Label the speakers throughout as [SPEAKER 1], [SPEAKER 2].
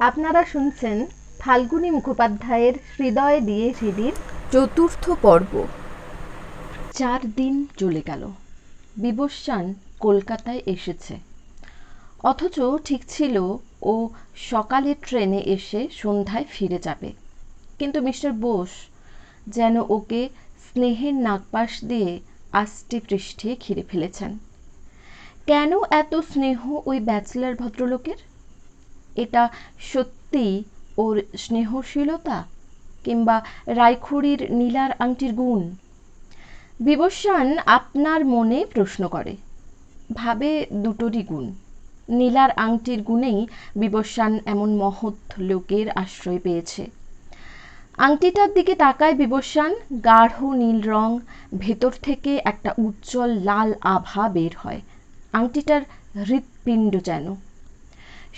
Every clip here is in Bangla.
[SPEAKER 1] আপনারা শুনছেন ফাল্গুনী মুখোপাধ্যায়ের হৃদয় দিয়ে হৃদির চতুর্থ পর্ব। চার দিন চলে গেল। বিবস্বান কলকাতায় এসেছে। অথচ ঠিক ছিল ও সকালে ট্রেনে এসে সন্ধ্যায় ফিরে যাবে। কিন্তু মিস্টার বোস যেন ওকে স্নেহের নাকপাশ দিয়ে আষ্টে পৃষ্ঠে ঘিরে ফেলেছেন। কেন এত স্নেহ ওই ব্যাচেলার ভদ্রলোকের? এটা সত্যি ওর স্নেহশীলতা কিংবা রায়খুড়ির নীলার আংটির গুণ? বিবস্বান আপনার মনে প্রশ্ন করে। ভাবে দুটোরই গুণ। নীলার আংটির গুণেই বিবস্বান এমন মহৎ লোকের আশ্রয় পেয়েছে। আংটিটার দিকে তাকায় বিবস্বান গাঢ় নীল রং, ভেতর থেকে একটা উজ্জ্বল লাল আভা বের হয়। আংটিটার হৃৎপিণ্ড যেন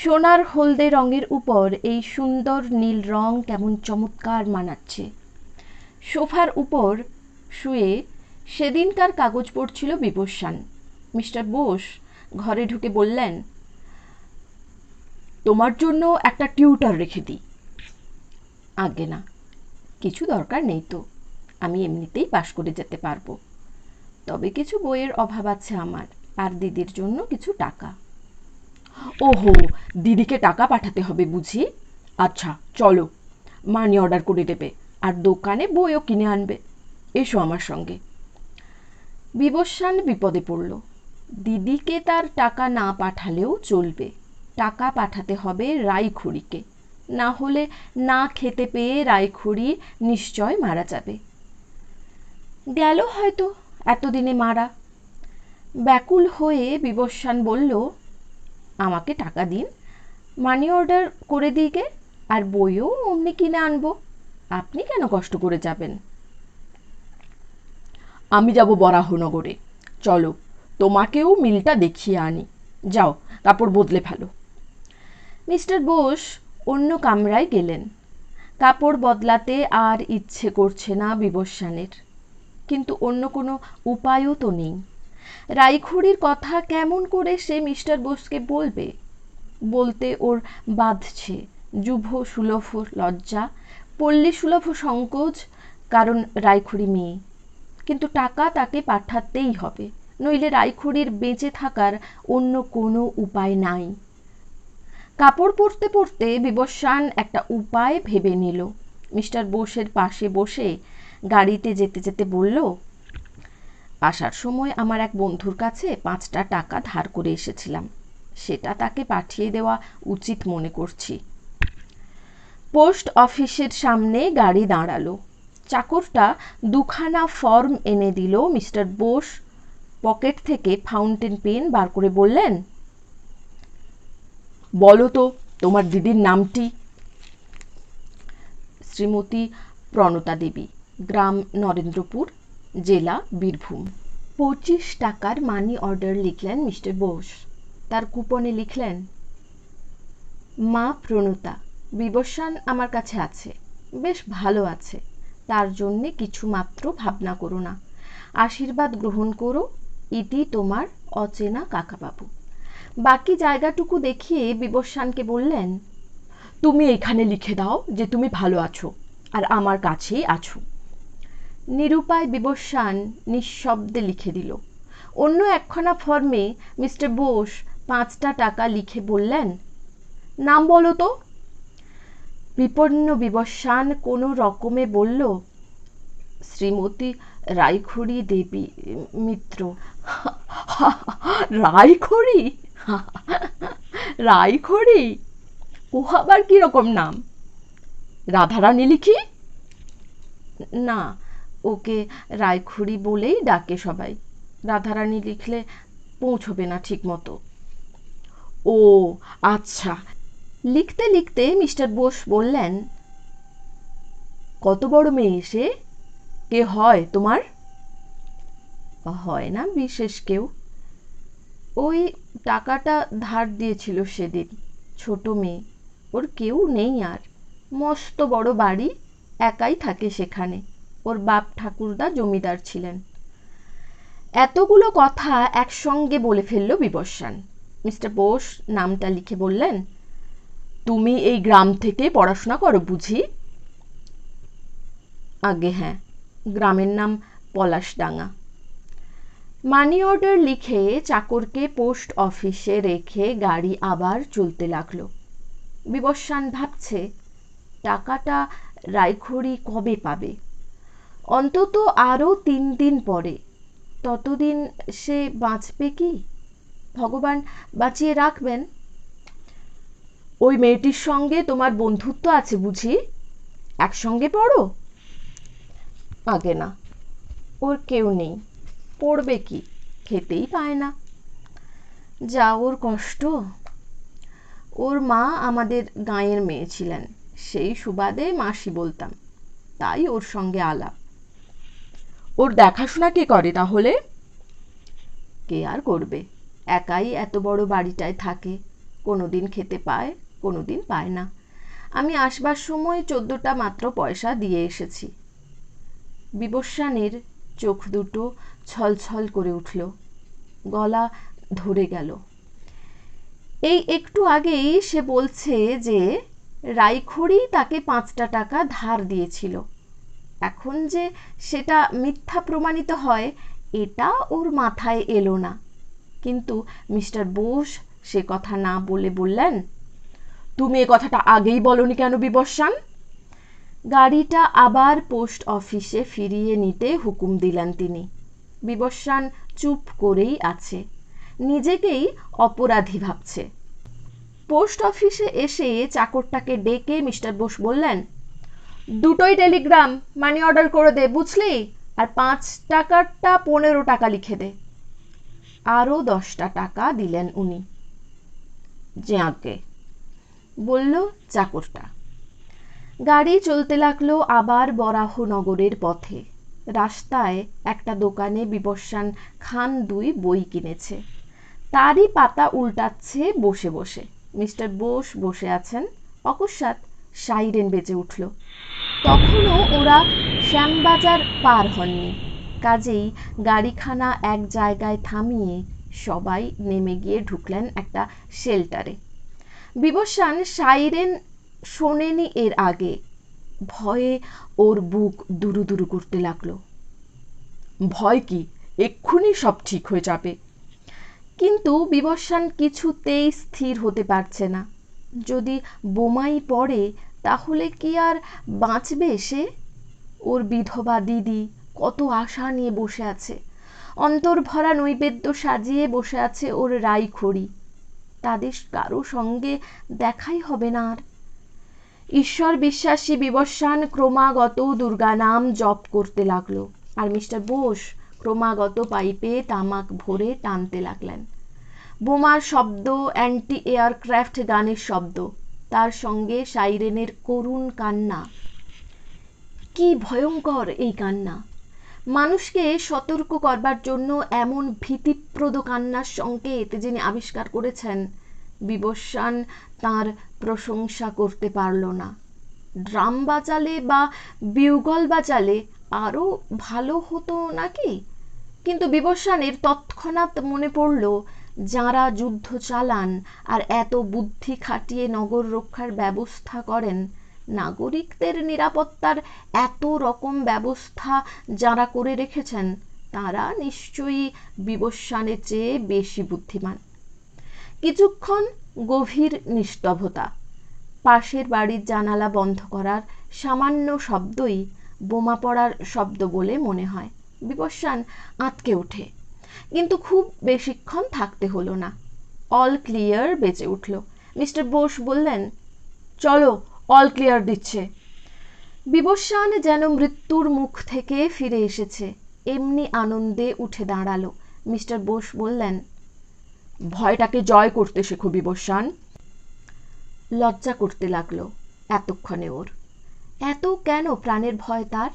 [SPEAKER 1] সোনার হলদে রঙের উপর এই সুন্দর নীল রং কেমন চমৎকার মানাচ্ছে। সোফার উপর শুয়ে সেদিনকার কাগজ পড়ছিল বিবস্বান মিস্টার বোস ঘরে ঢুকে বললেন, তোমার জন্য একটা টিউটার রেখে দিই। আগে না, কিছু দরকার নেই তো, আমি এমনিতেই পাশ করে যেতে পারব। তবে কিছু বইয়ের অভাব আছে আমার, আর দিদির জন্য কিছু টাকা। ওহো, দিদিকে টাকা পাঠাতে হবে বুঝি? আচ্ছা চলো। মানি অর্ডার করে দেবে, আর দোকানে বইও কিনে আনবে। এসো আমার সঙ্গে। বিবস্বান বিপদে পড়ল। দিদিকে তার টাকা না পাঠালেও চলবে। টাকা পাঠাতে হবে রাইখুড়িকে না হলে না খেতে পেয়ে রাইখুড়ি নিশ্চয় মারা যাবে। গেল হয়তো এতদিনে মারা। ব্যাকুল হয়ে বিবস্বান বলল আমাকে টাকা দিন। মানি অর্ডার করে গে, আর বইও অমনি কিনে আনব। আপনি কেন কষ্ট করে যাবেন? আমি যাব বরাহনগরে। চলো, তোমাকেও মিলটা দেখিয়ে আনি। যাও, কাপড় বদলে ফেলো। মিস্টার বোস অন্য কামরায় গেলেন। কাপড় বদলাতে আর ইচ্ছে করছে না বিবস্বানের কিন্তু অন্য কোনো উপায়ও তো নেই। রাইখুড়ির কথা কেমন করে সে মিস্টার বোসকে বলবে? বলতে ওর বাঁধছে। যুভ সুলভ লজ্জা, পল্লী সুলভ সংকোচ, কারণ রাইখুড়ি মেয়ে। কিন্তু টাকা তাকে পাঠাতেই হবে, নইলে রাইখুড়ির বেঁচে থাকার অন্য কোনো উপায় নাই। কাপড় পরতে পরতে বিবস্বান একটা উপায় ভেবে নিল। মিস্টার বোসের পাশে বসে গাড়িতে যেতে যেতে বলল আসার সময় আমার এক বন্ধুর কাছে পাঁচটা টাকা ধার করে এসেছিলাম। সেটা তাকে পাঠিয়ে দেওয়া উচিত মনে করছি। পোস্ট অফিসের সামনে গাড়ি দাঁড়াল। চাকরটা দুখানা ফর্ম এনে দিল মিস্টার বোস। পকেট থেকে ফাউন্টেন পেন বার করে বললেন, বলো তো, তোমার দিদির নামটি শ্রীমতী প্রণতা দেবী, গ্রাম নরেন্দ্রপুর জেলা বীরভূম। পঁচিশ টাকার মানি অর্ডার লিখলেন মিস্টার বোস। তার কুপনে লিখলেন, মা প্রণতা বিবস্বান আমার কাছে আছে, বেশ ভালো আছে। তার জন্যে কিছু মাত্র ভাবনা করো না। আশীর্বাদ গ্রহণ করো, ইতি তোমার অচেনা কাকাবাবু। বাকি জায়গাটুকু দেখিয়ে বিবস্বানকে বললেন, তুমি এখানে লিখে দাও যে তুমি ভালো আছো, আর আমার কাছেই আছো। নিরুপায় বিবস্বান নিঃশব্দে লিখে দিল। অন্য একখানা ফর্মে মিস্টার বোস পাঁচটা টাকা লিখে বললেন, নাম বলো তো। বিপন্ন বিবস্বান কোনো রকমে বলল, শ্রীমতী রায়খড়ি দেবী, মিত্র। রায়খড়ি? রায়খড়ি? ও আবার কীরকম নাম? রাধারানী লিখি? না ওকে রায়খুড়ি বলেই ডাকে সবাই। রাধারানী লিখলে পৌঁছবে না ঠিক মতো ও আচ্ছা। লিখতে লিখতে মিস্টার বোস বললেন, কত বড় মেয়ে সে? কে হয় তোমার? হয় না বিশেষ কেউ। ওই টাকাটা ধার দিয়েছিল সেদিন, ছোট মেয়ে। ওর কেউ নেই আর। মস্ত বড় বাড়ি, একাই থাকে সেখানে। ওর বাপ ঠাকুরদা জমিদার ছিলেন। এতগুলো কথা একসঙ্গে বলে ফেলল বিবস্বান মিস্টার বোস নামটা লিখে বললেন, তুমি এই গ্রাম থেকে পড়াশোনা করো বুঝি? আগে হ্যাঁ গ্রামের নাম পলাশডাঙ্গা। মানি অর্ডার লিখে চাকরকে পোস্ট অফিসে রেখে গাড়ি আবার চলতে লাগল। বিবস্বান ভাবছে, টাকাটা রায়খড়ি কবে পাবে? অন্তত আরও তিন দিন পরে। ততদিন সে বাঁচবে কি? ভগবান বাঁচিয়ে রাখবেন? ওই মেয়েটির সঙ্গে তোমার বন্ধুত্ব আছে বুঝি? একসঙ্গে পড়ো? আগে না। ওর কেউ নেই। পড়বে কি? খেতেই পায় না। যা ওর কষ্ট। ওর মা আমাদের গাঁয়ের মেয়ে ছিলেন। সেই সুবাদে মাসি বলতাম, তাই ওর সঙ্গে আলাপ। ওর দেখাশোনা কে করে তাহলে? কে আর করবে? একাই এত বড় বাড়িটায় থাকে। কোনো দিন খেতে পায় কোনো দিন পায় না। আমি আসবার সময় চোদ্দটা মাত্র পয়সা দিয়ে এসেছি। বিবস্বানের চোখ দুটো ছলছল করে উঠল। গলা ধরে গেল। এই একটু আগেই সে বলছে যে রাইখড়ি তাকে পাঁচটা টাকা ধার দিয়েছিল। এখন যে সেটা মিথ্যা প্রমাণিত হয়, এটা ওর মাথায় এলো না। কিন্তু মিস্টার বোস সে কথা না বলে বললেন, তুমি এ কথাটা আগেই বলনি কেন বিবস্বান গাড়িটা আবার পোস্ট অফিসে ফিরিয়ে নিতে হুকুম দিলেন তিনি। বিবস্বান চুপ করেই আছে, নিজেকেই অপরাধী ভাবছে। পোস্ট অফিসে এসে চাকরটাকে ডেকে মিস্টার বোস বললেন দুটোই টেলিগ্রাম মানি অর্ডার করে দে, বুঝলি? আর পাঁচ টাকারটা পনেরো টাকা লিখে দে। আরও দশটা টাকা দিলেন উনি। যে আগে বলল, চাকরটা। গাড়ি চলতে লাগল আবার বরাহনগরের পথে। রাস্তায় একটা দোকানে বিবস্বান খান দুই বই কিনেছে। তারই পাতা উল্টাচ্ছে বসে বসে। মিস্টার বোস বসে আছেন। অকস্মাৎ সাইরেন বেজে উঠল। তখনও ওরা শ্যামবাজার পার হননি। কাজেই গাড়িখানা এক জায়গায় থামিয়ে সবাই নেমে গিয়ে ঢুকলেন একটা শেল্টারে। বিবস্বান সাইরেন শোনেনি এর আগে। ভয়ে ওর বুক দুরু দুরু করতে লাগল। ভয় কি? এক্ষুনি সব ঠিক হয়ে যাবে। কিন্তু বিবস্বান কিছুতেই স্থির হতে পারছে না। যদি বোমাই পড়ে তাহলে কি আর বাঁচবে সে? ওর বিধবা দিদি কত আশা নিয়ে বসে আছে। অন্তর্ভরা নৈবেদ্য সাজিয়ে বসে আছে ওর রাইখড়ি তাদের কারও সঙ্গে দেখাই হবে না আর। ঈশ্বর বিশ্বাসী বিবস্বান ক্রমাগত দুর্গা নাম জপ করতে লাগল। আর মিস্টার বোস ক্রমাগত পাইপে তামাক ভরে টানতে লাগলেন। বোমার শব্দ অ্যান্টি এয়ারক্রাফট গানের শব্দ তার সঙ্গে সাইরেনের করুণ কান্না। কি ভয়ঙ্কর এই কান্না। মানুষকে সতর্ক করবার জন্য এমন ভীতিপ্রদ কান্নার সংকেত যিনি আবিষ্কার করেছেন বিবস্বান তার প্রশংসা করতে পারল না। ড্রাম বাজালে বা বিউগল বাজালে আরও ভালো হতো নাকি? কিন্তু বিবস্বানের তৎক্ষণাৎ মনে পড়ল যাঁরা যুদ্ধ চালান আর এত বুদ্ধি খাটিয়ে নগর রক্ষার ব্যবস্থা করেন, নাগরিকদের নিরাপত্তার এত রকম ব্যবস্থা যারা করে রেখেছেন, তারা নিশ্চয়ই বিবস্বানের চেয়ে বেশি বুদ্ধিমান। কিছুক্ষণ গভীর নিস্তব্ধতা। পাশের বাড়ির জানালা বন্ধ করার সামান্য শব্দই বোমা পড়ার শব্দ বলে মনে হয়। বিবস্বান আঁতকে ওঠে। কিন্তু খুব বেশিক্ষণ থাকতে হলো না। অল ক্লিয়ার বেঁচে উঠল। মিস্টার বোস বললেন, চলো অল ক্লিয়ার দিচ্ছে। বিবস্বান যেন মৃত্যুর মুখ থেকে ফিরে এসেছে। এমনি আনন্দে উঠে দাঁড়াল। মিস্টার বোস বললেন, ভয়টাকে জয় করতে শেখো বিবস্বান। লজ্জা করতে লাগল এতক্ষণে ওর। এত কেন প্রাণের ভয় তার?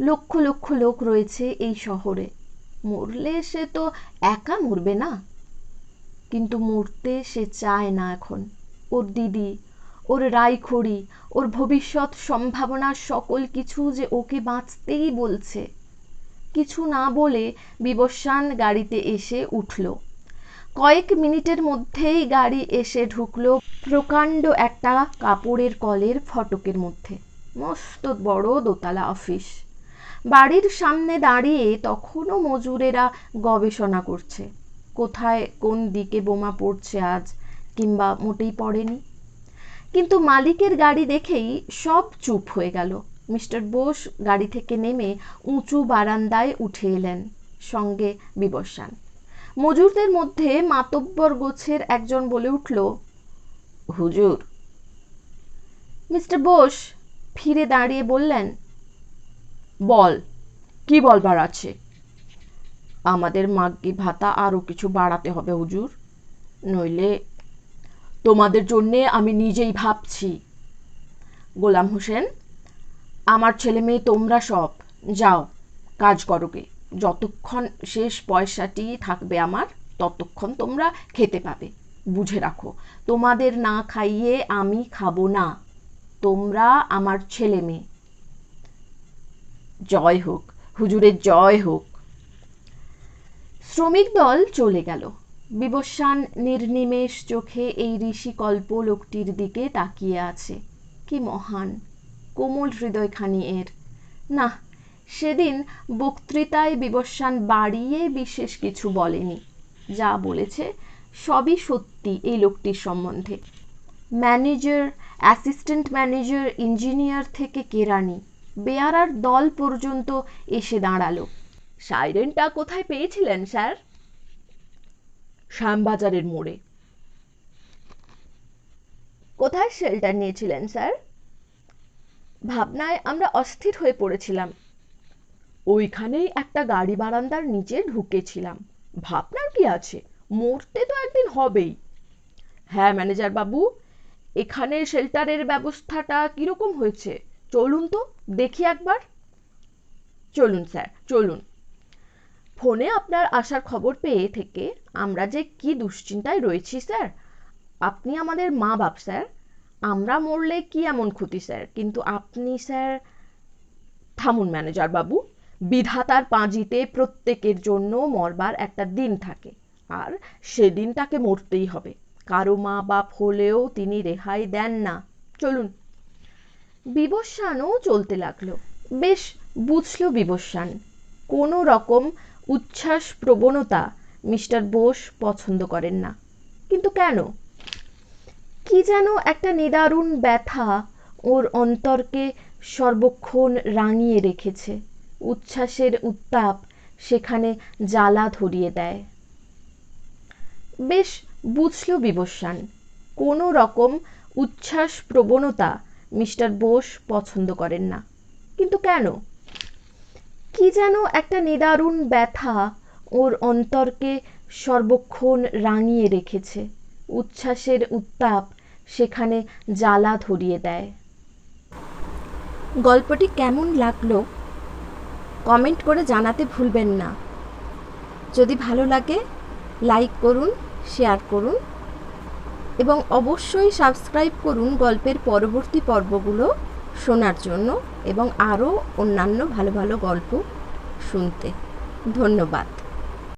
[SPEAKER 1] লক্ষ লক্ষ লোক রয়েছে এই শহরে। মরলে সে তো একা মরবে না। কিন্তু মরতে সে চায় না এখন। ওর দিদি, ওর রাইখড়ি ওর ভবিষ্যৎ সম্ভাবনার সকল কিছু যে ওকে বাঁচতেই বলছে, কিছু না বলে বিবস্বান গাড়িতে এসে উঠল। কয়েক মিনিটের মধ্যেই গাড়ি এসে ঢুকলো প্রকাণ্ড একটা কাপড়ের কলের ফটকের মধ্যে। মস্ত বড় দোতলা অফিস। বাড়ির সামনে দাঁড়িয়ে তখনও মজুরেরা গবেষণা করছে। কোথায় কোন দিকে বোমা পড়ছে আজ কিংবা মোটেই পড়েনি? কিন্তু মালিকের গাড়ি দেখেই সব চুপ হয়ে গেল। মিস্টার বোস গাড়ি থেকে নেমে উঁচু বারান্দায় উঠে এলেন, সঙ্গে বিবস্বান মজুরদের মধ্যে মাতব্বর গোছের একজন বলে উঠল, হুজুর। মিস্টার বোস ফিরে দাঁড়িয়ে বললেন বল। কি বলবার আছে? আমাদের মাগ্গি ভাতা আরও কিছু বাড়াতে হবে, হুজুর। নইলে তোমাদের জন্যে আমি নিজেই ভাবছি। গোলাম হোসেন, আমার ছেলে মেয়ে তোমরা সব, যাও, কাজ করোগে যতক্ষণ শেষ পয়সাটি থাকবে আমার, ততক্ষণ তোমরা খেতে পাবে। বুঝে রাখো, তোমাদের না খাইয়ে আমি খাব না। তোমরা আমার ছেলে মেয়ে। জয় হোক, হুজুরের জয় হোক। শ্রমিক দল চলে গেল। বিবস্বান নির্নিমেষ চোখে এই ঋষিকল্প লোকটির দিকে তাকিয়ে আছে। কি মহান, কোমল হৃদয়খানি এর। না, সেদিন বক্তৃতায় বিবস্বান বাড়িয়ে বিশেষ কিছু বলেনি। যা বলেছে সবই সত্যি এই লোকটির সম্বন্ধে। ম্যানেজার, অ্যাসিস্ট্যান্ট ম্যানেজার, ইঞ্জিনিয়ার থেকে কেরানি বেয়ারার দল পর্যন্ত এসে দাঁড়াল। সাইরেনটা কোথায় পেয়েছিলেন, স্যার? শ্যামবাজারের মোড়ে। কোথায় শেল্টার নিয়েছিলেন, স্যার? ভাবনায় আমরা অস্থির হয়ে পড়েছিলাম। ওইখানেই একটা গাড়ি বারান্দার নিচে ঢুকেছিলাম। ভাবনার কি আছে? মরতে তো একদিন হবেই। হ্যাঁ ম্যানেজার বাবু এখানে শেল্টারের ব্যবস্থাটা কীরকম হয়েছে? চলুন তো, দেখি একবার। চলুন স্যার, চলুন। ফোনে আপনার আসার খবর পেয়ে থেকে আমরা যে কি দুশ্চিন্তায় রয়েছি স্যার, আপনি আমাদের মা বাপ স্যার। আমরা মরলে কি এমন ক্ষতি স্যার? কিন্তু আপনি স্যার, থামুন ম্যানেজার বাবু, বিধাতার পাঁজিতে প্রত্যেকের জন্য মরবার একটা দিন থাকে, আর সেদিন তাকে মরতেই হবে। কারও মা বাপ হলেও তিনি রেহাই দেন না। চলুন। বিবস্বানও চলতে লাগল। বেশ বুঝলো বিবস্বান কোনো রকম উচ্ছ্বাস প্রবণতা মিস্টার বোস পছন্দ করেন না। কিন্তু কেন? কি যেন একটা নিদারুণ ব্যথা ওর অন্তরকে সর্বক্ষণ রাঙিয়ে রেখেছে। উচ্ছ্বাসের উত্তাপ সেখানে জ্বালা ধরিয়ে দেয়। বেশ বুঝলো বিবস্বান কোনো রকম উচ্ছ্বাস প্রবণতা মিস্টার বোস পছন্দ করেন না। কিন্তু কেন? কি যেন একটা নিদারুণ ব্যথা ওর অন্তরকে সর্বক্ষণ রাঙিয়ে রেখেছে। উচ্ছ্বাসের উত্তাপ সেখানে জ্বালা ধরিয়ে দেয়। গল্পটি কেমন লাগল? কমেন্ট করে জানাতে ভুলবেন না। যদি ভালো লাগে, লাইক করুন, শেয়ার করুন। এবং অবশ্যই সাবস্ক্রাইব করুন গল্পের পরবর্তী পর্বগুলো শোনার জন্য এবং আরও অন্যান্য ভালো ভালো গল্প শুনতে। ধন্যবাদ।